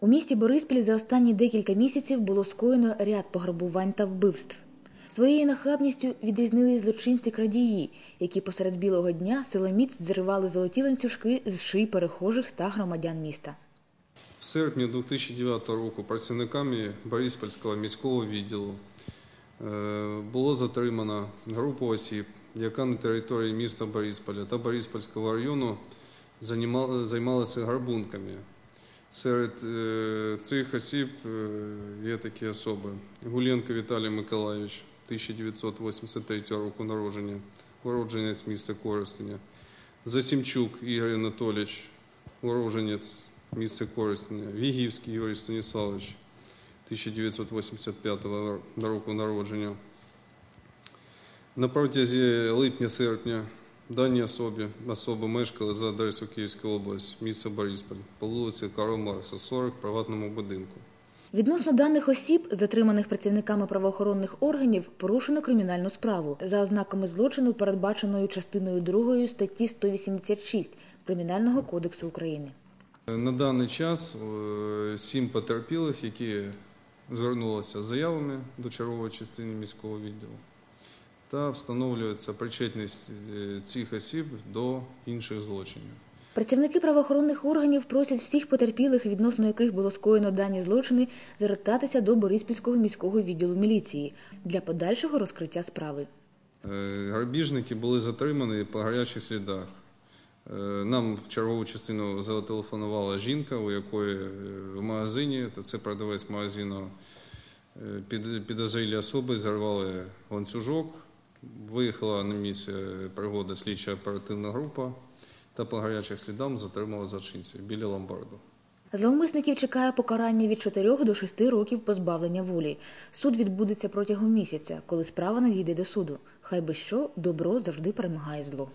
У місті Бориспіль за останні декілька місяців було скоєно ряд пограбувань та вбивств. Своєю нахабністю відрізнили злочинці крадії, які посеред білого дня силоміць зривали золоті ланцюжки з шиї перехожих та громадян міста. В серпні 2009 року працівниками Бориспільського міського відділу е, було затримано групу осіб, яка на території міста Борисполя та Бориспільського району займала- займалася грабунками. Серед е, цих осіб е, є такі особи: Гуленко Віталій Миколайович, 1983 року народження, уродженець міста Коростеня, Засімчук Ігор Анатолійович, уродженець місце Коростеня, Вігівський Юрій Станіславович, 1985 року народження. На протязі липня-серпня дані особі, особи мешкали за адресою Київська область, місце Борисполь, по вулиці Карла Маркса, 40, в приватному будинку. Відносно даних осіб, затриманих працівниками правоохоронних органів, порушено кримінальну справу за ознаками злочину, передбаченою частиною 2 статті 186 Кримінального кодексу України. На даний час е, сім потерпілих, які звернулися з заявами до чергової частини міського відділу, та встановлюється причетність е, цих осіб до інших злочинів. Працівники правоохоронних органів просять всіх потерпілих, відносно яких було скоєно дані злочини, звертатися до Бориспільського міського відділу міліції для подальшого розкриття справи. Е, Грабіжники були затримані по гарячих слідах. Е, Нам в чергову частину зателефонувала жінка, у якої в магазині, та це продавець магазину, під, підозрілі особи зірвали ланцюжок. Виїхала на місце пригоди слідча оперативна група та по гарячих слідам затримала злочинців біля ломбарду. Зловмисників чекає покарання від 4 до 6 років позбавлення волі. Суд відбудеться протягом місяця, коли справа надійде до суду. Хай би що, добро завжди перемагає зло.